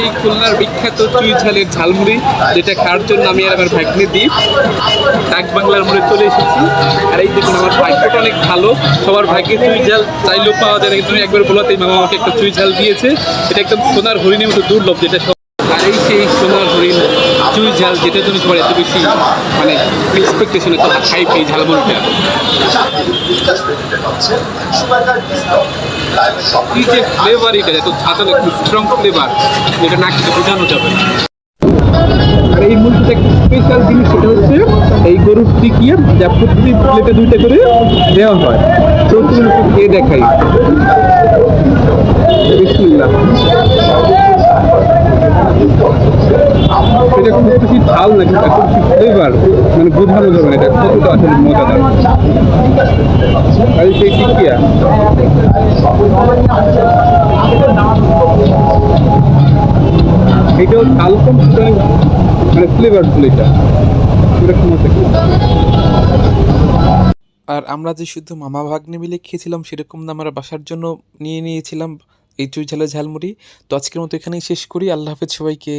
সেই খুলনার বিখ্যাত চুই ঝালের ঝালমুড়ি, যেটা খাওয়ার জন্য আমি আর আমার ভাগ্নে দিই? ডাক বাংলার মোড়ে চলে এসেছি। আর এই দেখুন, আমার ভাগ্যটা অনেক ভালো। সবার ভাগ্যে চুই ঝাল চাইলেও পাওয়া যায় না আমি একবার বলাতেই মামা আমাকে একটা চুই ঝাল দিয়েছে। এটা একদম সোনার হরিণের মতো দুর্লভ, যেটা আর এই সেই সোনার হরিণ। চুই ঝাল যেটার জন্য সবার এত বেশি মানে এক্সপেকটেশন এত হাই পেয়ে ঝালমুড়িটা কি যে ফ্লেভার এটা, এত ছাতাল একটু স্ট্রং ফ্লেভার যেটা না খেতে বোঝানো যাবে। আর এই মুরগিটা একটা স্পেশাল জিনিস সেটা হচ্ছে, এই গরুর টিকিয়ে যা প্রতিদিন প্লেটে দুইটা করে দেওয়া হয়। তো একটু দেখাই। বিসমিল্লাহ বেশি ঝাল এত বেশি ফ্লেভার মানে বোঝানো যাবে না এটা কতটা আসলে মজাদার। আর সেই টিকিয়া ঝাল মানে এটা। আর আমরা যে শুধু মামা ভাগ্নে মিলে খেয়েছিলাম, সেরকম না আমরা বাসার জন্য নিয়ে নিয়েছিলাম এই চুই ঝালের ঝালমুড়ি। তো আজকের মতো এখানেই শেষ করি। আল্লাহ হাফেজ সবাইকে।